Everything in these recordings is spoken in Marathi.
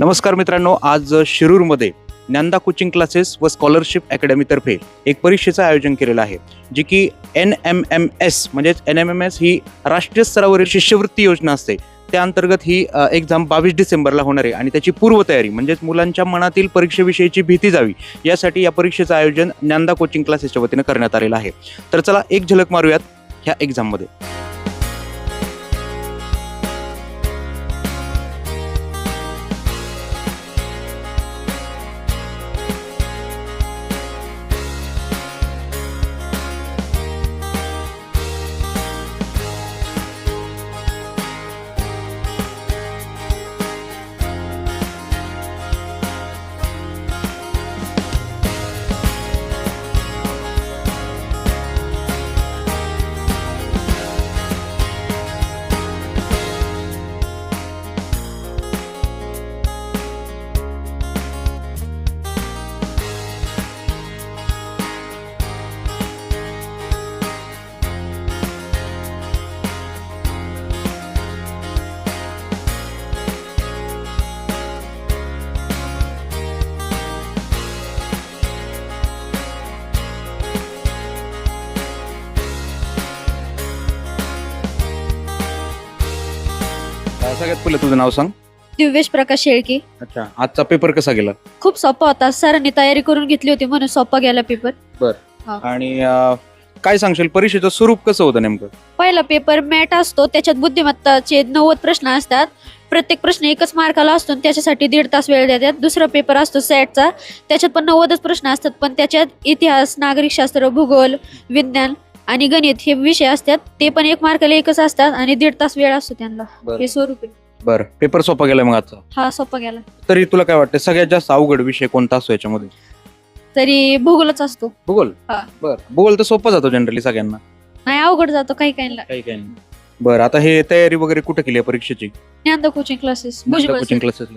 नमस्कार मित्रांनो आज शिरूरमध्ये ज्ञानदा कोचिंग क्लासेस व स्कॉलरशिप अकॅडमीतर्फे एक परीक्षेचं आयोजन केलेलं आहे जी की एन एम एम एस म्हणजेच एन एम एम एस ही राष्ट्रीय स्तरावरील शिष्यवृत्ती योजना असते. त्या अंतर्गत ही एक्झाम बावीस डिसेंबरला होणार आहे आणि त्याची पूर्वतयारी म्हणजेच मुलांच्या मनातील परीक्षेविषयीची भीती जावी यासाठी या परीक्षेचं आयोजन ज्ञानदा कोचिंग क्लासेसच्या वतीनं करण्यात आलेलं आहे. तर चला एक झलक मारूयात ह्या एक्झाममध्ये सगळ्यात पहिलं तुझं नाव सांग. दिव्येश प्रकाश शेळके. अच्छा आजचा पेपर कसा गेला? खूप सोपा होता. सरांनी तयारी करून घेतली होती म्हणून सोपा गेला पेपर आणि अ, काय सांगशील परीक्षेचं स्वरूप कसं होतं नेमकं? पहिला पेपर मॅट असतो त्याच्यात बुद्धिमत्ताचे नव्वद प्रश्न असतात. प्रत्येक प्रश्न एकच मार्काला असतो आणि त्याच्यासाठी दीड तास वेळ देतात. दुसरा पेपर असतो सॅटचा. त्याच्यात पण नव्वदच प्रश्न असतात पण त्याच्यात इतिहास नागरिकशास्त्र भूगोल विज्ञान आणि गणित हे विषय असतात ते पण एक मार्काला एकच असतात आणि दीड तास वेळ असतो त्यांना. बरं. हे स्वरूप आहे. बरं. पेपर सोपा गेला मग आजचा? हा सोपा गेला तरी तुला काय वाटतं सगळ्यात जास्त अवघड विषय कोणता असतो याच्यामध्ये? तरी भूगोलच असतो. भूगोल? हा. बर. भूगोल तर सोपा जातो जनरली सगळ्यांना. नाही अवघड जातो काही काही काही काही नाही बरं आता हे तयारी वगैरे कुठं केली आहे परीक्षेची? Dnyanada coaching classes Bhujbal coaching. Classes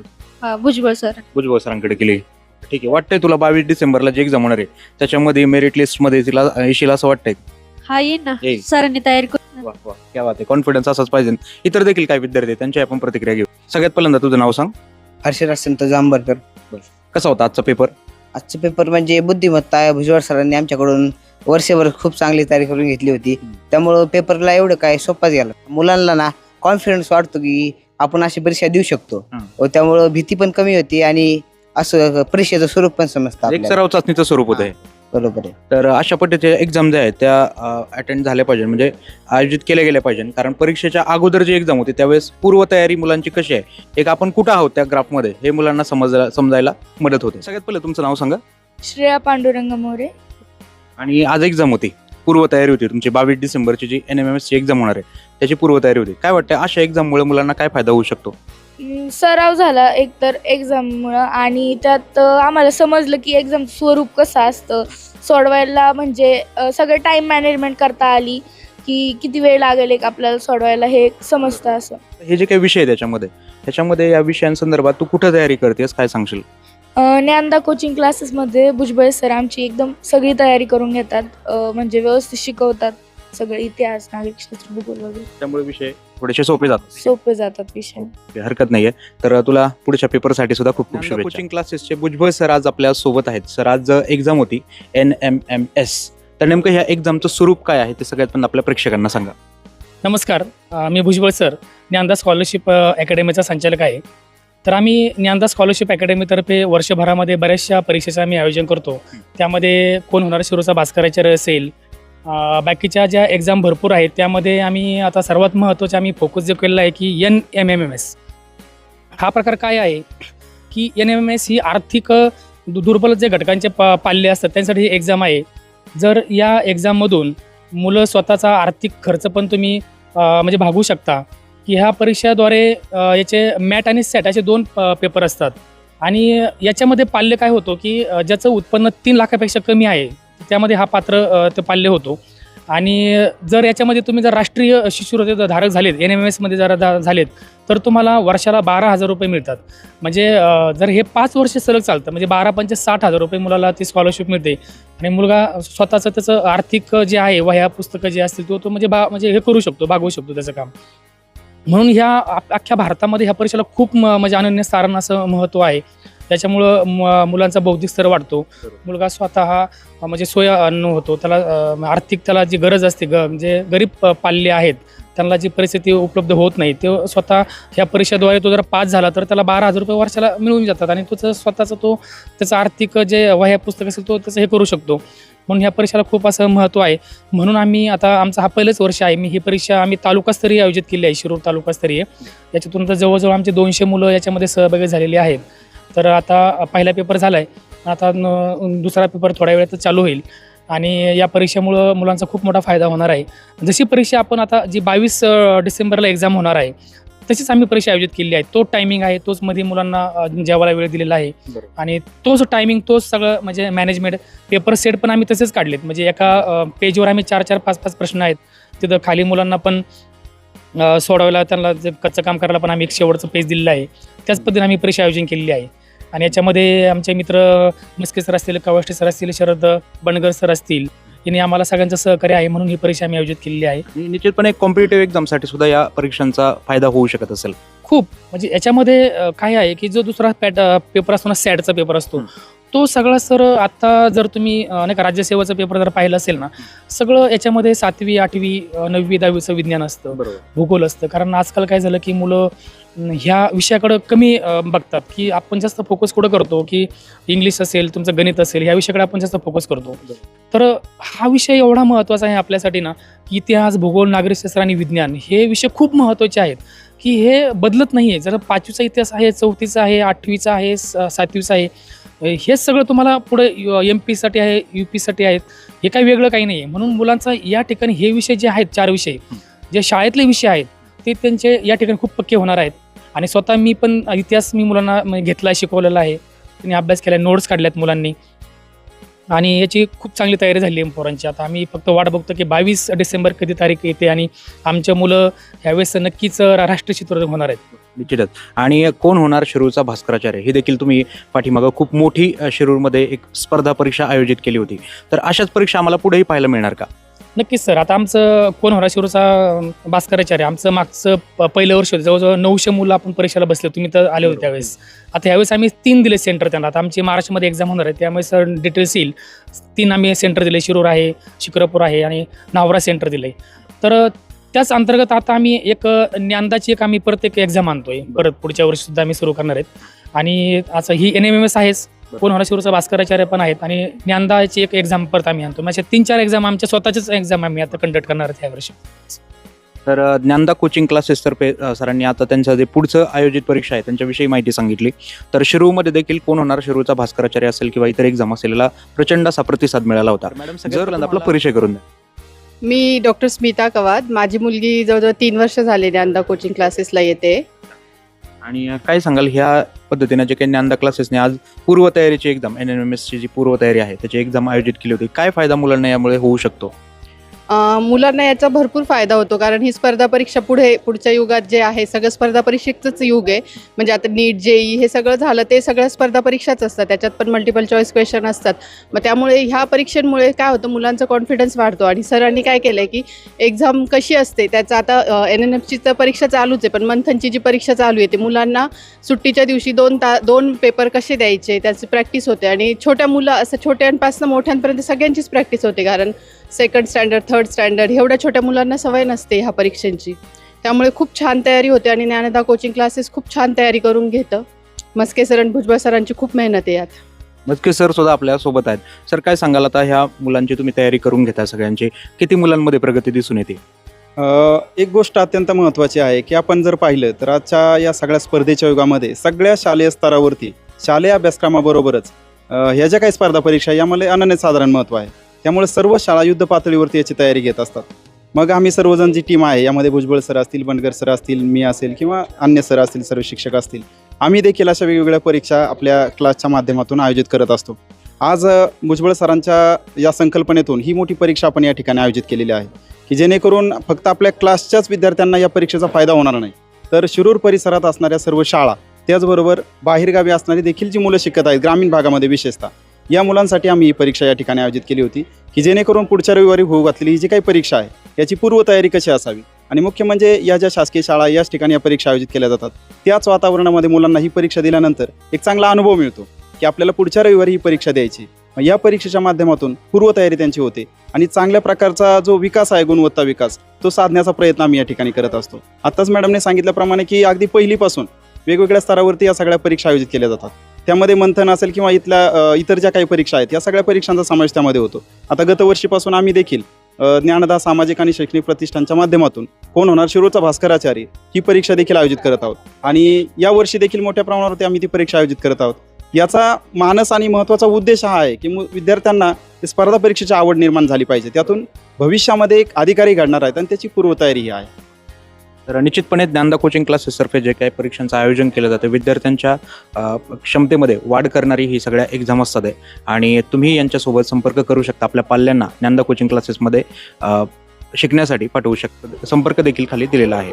हा भुजबळ सर भुजबळ सरांकडे केली. ठीक आहे वाटतंय तुला बावीस डिसेंबरला जे एक्झाम होणार आहे त्याच्यामध्ये मेरिट लिस्टमध्ये तिला येशील असं वाटतंय? हा येईल ना. येईल. सरांनी तयारी करून वा वा. क्या बात आहे. कॉन्फिडन्स असाच पाहिजे. इतर देखील काही विद्यार्थी आहेत, त्यांची आपण प्रतिक्रिया घेऊ. सगळ्यात पहिल्यांदा तुझं नाव सांग. हर्षराज संत जांभरकर. कसा होता आजचा पेपर आजचे पेपर म्हणजे बुद्धिमत्ता भुजबळ सरांनी आमच्याकडून वर्षभर खूप चांगली तयारी करून घेतली होती. त्यामुळं पेपरला एवढं काय सोपाच गेला. मुलांना ना कॉन्फिडन्स वाटतो की आपण अशी परीक्षा देऊ शकतो. व त्यामुळं भीती पण कमी होती आणि असं परीक्षेचं स्वरूप पण समजतं एक आपल्याला. सराव चाचणीचं स्वरूप होतं. बरोबर आहे. तर अशा पद्धतीच्या एक्झाम ज्या आहेत त्या अटेंड झाल्या पाहिजे म्हणजे आयोजित केल्या गेल्या पाहिजे कारण परीक्षेच्या अगोदर जी एक्झाम होती त्यावेळेस पूर्वतयारी मुलांची कशी आहे एक आपण कुठं आहोत त्या ग्राफमध्ये हे मुलांना समजायला समजायला मदत होते. सगळ्यात पहिलं तुमचं नाव सांगा. श्रेया पांडुरंग मोरे. आणि आज एक्झाम होती. पूर्वतयारी होती. तुमची बावीस डिसेंबरची जी एन एम एम एस ची एक्झाम होणार आहे त्याची पूर्वतयारी होती. काय वाटतं अशा एक्झाममुळे मुलांना काय फायदा होऊ शकतो? सराव झाला एकतर एक्झाममुळं आणि त्यात आम्हाला समजलं की एक्झाम स्वरूप कसं असतं. सोडवायला म्हणजे सगळं टाईम मॅनेजमेंट करता आली की किती वेळ लागेल एक आपल्याला सोडवायला हे समजतं असं. हे जे काही विषय आहे त्याच्यामध्ये त्याच्यामध्ये या विषयांसंदर्भात तू कुठं तयारी करतेस काय सांगशील? ज्ञानदा कोचिंग क्लासेसमध्ये भुजबळ सर आमची एकदम सगळी तयारी करून घेतात म्हणजे व्यवस्थित शिकवतात. सगळं इतिहास नागरिकशास्त्र भूगोल वगैरे. त्यामुळे विषय थोडेसे सोपे जातात. सोपे जातात विषय. काही हरकत नाहीये. तर तुला पुढच्या पेपरसाठी सुद्धा खूप खूप शुभेच्छा. कोचिंग क्लासेसचे भुजबळ सर आज आपल्यासोबत आहेत. सर आज एक्झाम होती. एन एम एम एस तर नेमकं ह्या एक्झामचं स्वरूप काय आहे ते सगळ्यात पण आपल्या प्रेक्षकांना सांगा. नमस्कार. अ, मी भुजबळ सर ज्ञानदा स्कॉलरशिप अ, अकॅडमीचा संचालक आहे. तर आम्ही ज्ञानदा स्कॉलरशिप अकॅडमीतर्फे वर्षभरामध्ये बऱ्याचशा परीक्षेचं आम्ही आयोजन करतो. त्यामध्ये कोण होणार शिरोचा भास्कराचार्य असेल बाकीच्या ज्या एक्झाम भरपूर आहेत त्यामध्ये आम्ही आता सर्वात महत्त्वाचे आम्ही फोकस जो केलेला आहे की N M M M S हा प्रकार काय आहे की एन एम एम एस ही आर्थिक दुर्बल जे घटकांचे प पाल्ले असतात त्यांसाठी ही एक्झाम आहे. जर या एक्झाममधून मुलं स्वतःचा आर्थिक खर्च पण तुम्ही म्हणजे भागवू शकता की ह्या परीक्षाद्वारे याचे मॅट आणि सॅट असे दोन प- पेपर असतात. आणि याच्यामध्ये पाल्य काय होतो की ज्याचं उत्पन्न तीन लाखापेक्षा कमी आहे. त्यामध्ये हा पात्र ते पाल्य होतो. आणि जर याच्यामध्ये तुम्ही जर राष्ट्रीय शिष्यवृत्ती धारक झालेत एन एम एसमध्ये जर दा झालेत तर तुम्हाला वर्षाला बारा हजार रुपये मिळतात. म्हणजे जर हे पाच वर्ष सलग चालतं म्हणजे बारा पंचे साठ हजार रुपये मुलाला ती स्कॉलरशिप मिळते. आणि मुलगा स्वतःचं त्याचं आर्थिक जे आहे वह्या पुस्तकं जे असतील तो तो म्हणजे बा म्हणजे हे करू शकतो भागवू शकतो त्याचं काम. म्हणून ह्या आप- अख्ख्या भारतामध्ये ह्या परीक्षेला खूप म्हणजे अनन्य सारण असं महत्त्व आहे. त्याच्यामुळं म- मुलांचा बौद्धिक स्तर वाढतो. मुलगा स्वतः अं, म्हणजे सोय अन्न होतो त्याला अं, आर्थिक त्याला जी गरज असते ग म्हणजे गरीब अं, पाल्ले आहेत त्यांना जी परिस्थिती उपलब्ध होत नाही ते स्वतः ह्या परीक्षेद्वारे तो जर पास झाला तर त्याला बारा हजार रुपये वर्षाला मिळून जातात आणि तो स्वतःचा तो त्याचा आर्थिक जे वह्या पुस्तक असेल तो त्याचं हे करू शकतो. म्हणून ह्या परीक्षेला खूप असं महत्त्व आहे. म्हणून आम्ही आता आमचं हा पहिलंच वर्ष आहे. मी ही परीक्षा आम्ही तालुकास्तरीय आयोजित केली आहे शिरूर तालुकास्तरीय. याच्यातून तर जवळजवळ आमचे दोनशे मुलं याच्यामध्ये सहभागी झालेली आहेत. तर आता पहिला पेपर झाला आहे आता दुसरा पेपर थोड्या वेळातच चालू होईल. आणि या परीक्षेमुळं मुलांचा खूप मोठा फायदा होणार आहे. जशी परीक्षा आपण आता जी बावीस डिसेंबरला एक्झाम होणार आहे तशीच आम्ही परीक्षा आयोजित केली आहे. तो टायमिंग आहे तोच मध्ये मुलांना जेवायला वेळ दिलेला आहे. आणि तोच टायमिंग तोच सगळं म्हणजे मॅनेजमेंट पेपर सेट पण आम्ही तसेच काढलेत. म्हणजे एका पेजवर आम्ही चार चार पाच पाच प्रश्न आहेत. तिथं खाली मुलांना पण सोडवायला त्यांना जे कच्चं काम करायला पण आम्ही एक शेवटचं पेज दिलेलं आहे. त्याच पद्धतीने आम्ही परीक्षा आयोजन केलेली आहे. आणि याच्यामध्ये आमचे मित्र मस्के सर असतील कवाष्टे सर असतील शरद बनगर सर असतील यांनी आम्हाला सगळ्यांचं सहकार्य आहे म्हणून ही परीक्षा आम्ही आयोजित केलेली आहे. निश्चितपणे कॉम्पिटेटिव्ह एक्झामसाठी सुद्धा या परीक्षांचा फायदा होऊ शकत असेल. खूप. म्हणजे याच्यामध्ये अ, काय आहे की जो दुसरा पॅट पेपर असतो ना सॅडचा पेपर असतो. तो सगळा सर आता जर तुम्ही नाही का राज्यसेवेचा पेपर जर पाहिलं असेल ना सगळं याच्यामध्ये सातवी आठवी नववी दहावीचं विज्ञान असतं भूगोल असतं. कारण आजकाल काय झालं की मुलं ह्या विषयाकडं कमी बघतात की आपण जास्त फोकस कुठं करतो? की इंग्लिश असेल तुमचं गणित असेल ह्या विषयाकडे आपण जास्त फोकस करतो. तर हा विषय एवढा महत्त्वाचा आहे आपल्यासाठी ना की इतिहास भूगोल नागरिकशास्त्र आणि विज्ञान हे विषय खूप महत्त्वाचे आहेत. की हे बदलत नाही आहे जर पाचवीचा इतिहास आहे चौथीचा आहे आठवीचा आहे स- सातवीचा आहे हे सगळं तुम्हाला पुढे एम पीसाठी आहे यू पीसाठी आहेत हे काही वेगळं काही नाही आहे म्हणून मुलांचा या ठिकाणी हे विषय जे आहेत चार विषय जे शाळेतले विषय आहेत ते त्यांचे या ठिकाणी खूप पक्के होणार आहेत. आणि स्वतः मी पण इतिहास मी मुलांना घेतला आहे शिकवलेला आहे. त्यांनी अभ्यास केला नोट्स काढल्यात मुलांनी. आणि याची खूप चांगली तयारी झाली आहे पोरांची. आता आम्ही फक्त वाट बघतो की बावीस डिसेंबर कधी तारीख येते आणि आमच्या मुलं ह्यावेळेस नक्कीच रा- राष्ट्रीय चित्ररथ होणार आहेत. निश्चितच. आणि कोण होणार शिरूरचा भास्कराचार्य? हे देखील तुम्ही पाठीमागं खूप मोठी शिरूरमध्ये एक स्पर्धा परीक्षा आयोजित केली होती. तर अशाच परीक्षा आम्हाला पुढेही पाहायला मिळणार का? नक्कीच सर. आता आमचं कोण होणार शिरूरचा भास्कराचार्य? आमचं मागचं पहिलं वर्ष होतं. जवळजवळ नऊशे मुलं आपण परीक्षेला बसले तुम्ही तर आले होते त्यावेळेस. आता यावेळेस आम्ही तीन दिले सेंटर त्यांना. आता आमची मार्चमध्ये एक्झाम होणार आहे. त्यामुळे सर डिटेल्स येईल. तीन आम्ही सेंटर दिले. शिरूर आहे शिक्रापूर आहे आणि नावरा सेंटर दिले तर त्याच अंतर्गत आता आम्ही एक ज्ञानदाची एक आम्ही परत एक एक्झाम आणतोय. परत पुढच्या वर्षी सुद्धा आम्ही सुरू करणार आहेत. आणि असं ही एन एम एम एस आहेच कोण होणार शिरूरचा भास्कराचार्य पण आहेत. आणि ज्ञानदाची एक एक्झाम परत आम्ही आणतो म्हणजे तीन चार एक्झाम आमच्या स्वतःच्याच एक्झाम आम्ही आता कंडक्ट करणार आहेत यावर्षी तर ज्ञानदा कोचिंग क्लासेस तर्फे सरांनी आता त्यांचं जे पुढचं आयोजित परीक्षा आहे त्यांच्याविषयी माहिती सांगितली. तर शिरूरमध्ये देखील कोण होणार? शिरूरचा भास्कराचार्य असेल किंवा इतर एक्झाम असेल याला प्रचंड असा प्रतिसाद मिळाला होता. मॅडम जर आपला परिचय करून द्या. मी डॉक्टर स्मिता कवाद माझी मुलगी जवळजवळ तीन वर्ष झाले ज्ञानदा कोचिंग क्लासेसला येते. आणि काय सांगाल ह्या पद्धतीने जे काही ज्ञानदा क्लासेसने आज पूर्वतयारीची एक्झाम एन एम एम एसची जी पूर्वतयारी आहे त्याची एक्झाम आयोजित केली होती. काय फायदा मुलांना यामुळे होऊ शकतो? मुलांना याचा भरपूर फायदा होतो कारण ही स्पर्धा परीक्षा पुढे पुढच्या युगात जे आहे सगळं स्पर्धा परीक्षेचंच युग आहे. म्हणजे आता नीट जेई हे सगळं झालं ते सगळं स्पर्धा परीक्षाच असतात. त्याच्यात पण मल्टिपल चॉईस क्वेश्चन असतात. मग त्यामुळे ह्या परीक्षेमुळे काय होतं मुलांचा कॉन्फिडन्स वाढतो. आणि सरांनी काय केलं आहे की एक्झाम कशी असते त्याचं आता एन एन एफची तर परीक्षा चालूच आहे. पण मंथनची जी परीक्षा चालू आहे ती मुलांना सुट्टीच्या दिवशी दोन ता दोन पेपर कसे द्यायचे त्याची प्रॅक्टिस होते. आणि छोट्या मुलं असं छोट्यांपासून मोठ्यांपर्यंत सगळ्यांचीच प्रॅक्टिस होते. कारण सेकंड स्टँडर्ड थर्ड स्टँडर्ड एवढ्या छोट्या मुलांना सवय नसते ह्या परीक्षांची. त्यामुळे खूप छान तयारी होते आणि ज्ञानदा कोचिंग क्लासेस खूप छान तयारी करून घेतं. मस्के सर आणि भुजबळ सरांची खूप मेहनत आहे यात. मस्के सर सुद्धा आपल्यासोबत आहेत. सर काय सांगाल आता ह्या मुलांची तुम्ही तयारी करून घेता सगळ्यांची? किती मुलांमध्ये प्रगती दिसून येते? एक गोष्ट अत्यंत महत्त्वाची आहे की आपण जर पाहिलं तर आजच्या या सगळ्या स्पर्धेच्या युगामध्ये सगळ्या शालेय स्तरावरती शालेय अभ्यासक्रमाबरोबरच ह्या ज्या काही स्पर्धा परीक्षा यामध्ये अनन्यसाधारण महत्त्व आहे. त्यामुळे सर्व शाळा युद्ध पातळीवरती याची तयारी घेत असतात. मग आम्ही सर्वजण जी टीम आहे यामध्ये भुजबळ सर असतील बनगर सर असतील मी असेल किंवा अन्य सर असतील सर्व शिक्षक असतील आम्ही देखील अशा वेगवेगळ्या परीक्षा आपल्या क्लासच्या माध्यमातून आयोजित करत असतो. आज भुजबळ सरांच्या या संकल्पनेतून ही मोठी परीक्षा आपण या ठिकाणी आयोजित केलेली आहे की जेणेकरून फक्त आपल्या क्लासच्याच विद्यार्थ्यांना या परीक्षेचा फायदा होणार नाही. तर शिरूर परिसरात असणाऱ्या सर्व शाळा त्याचबरोबर बाहेरगावी असणारी देखील जी मुलं शिकत आहेत ग्रामीण भागामध्ये विशेषतः या मुलांसाठी आम्ही ही परीक्षा या ठिकाणी आयोजित केली होती की जेणेकरून पुढच्या रविवारी होऊ घातलेली ही जी काही परीक्षा आहे याची पूर्वतयारी कशी असावी? आणि मुख्य म्हणजे या ज्या शासकीय शाळा याच ठिकाणी या परीक्षा आयोजित केल्या जातात त्याच वातावरणामध्ये मुलांना ही परीक्षा दिल्यानंतर एक चांगला अनुभव मिळतो की आपल्याला पुढच्या रविवारी ही परीक्षा द्यायची. या परीक्षेच्या माध्यमातून पूर्वतयारी त्यांची होते आणि चांगल्या प्रकारचा जो विकास आहे गुणवत्ता विकास तो साधण्याचा प्रयत्न आम्ही या ठिकाणी करत असतो. आत्ताच मॅडमने सांगितल्याप्रमाणे की अगदी पहिलीपासून वेगवेगळ्या स्तरावरती या सगळ्या परीक्षा आयोजित केल्या जातात. त्यामध्ये मंथन असेल किंवा इथल्या इतर ज्या काही परीक्षा आहेत या सगळ्या परीक्षांचा समावेश त्यामध्ये होतो. आता गतवर्षीपासून आम्ही देखील ज्ञानदा सामाजिक आणि शैक्षणिक प्रतिष्ठानच्या माध्यमातून कोण होणार? शिरूरचा भास्कराचार्य ही परीक्षा देखील आयोजित करत आहोत. आणि या वर्षी देखील मोठ्या प्रमाणावरती आम्ही ती परीक्षा आयोजित करत आहोत. याचा मानस आणि महत्त्वाचा उद्देश हा आहे की विद्यार्थ्यांना स्पर्धा परीक्षेची आवड निर्माण झाली पाहिजे. त्यातून भविष्यामध्ये एक अधिकारी घडणार आहेत आणि त्याची पूर्वतयारी ही आहे. तर निश्चितपणे ज्ञानदा कोचिंग क्लासेसतर्फे जे काही परीक्षांचं आयोजन केलं जातं विद्यार्थ्यांच्या क्षमतेमध्ये वाढ करणारी ही सगळ्या एक्झाम असतात. आहे आणि तुम्ही यांच्यासोबत संपर्क करू शकता आपल्या पाल्यांना ज्ञानदा कोचिंग क्लासेसमध्ये शिकण्यासाठी पाठवू शकता संपर्क देखील खाली दिलेला आहे.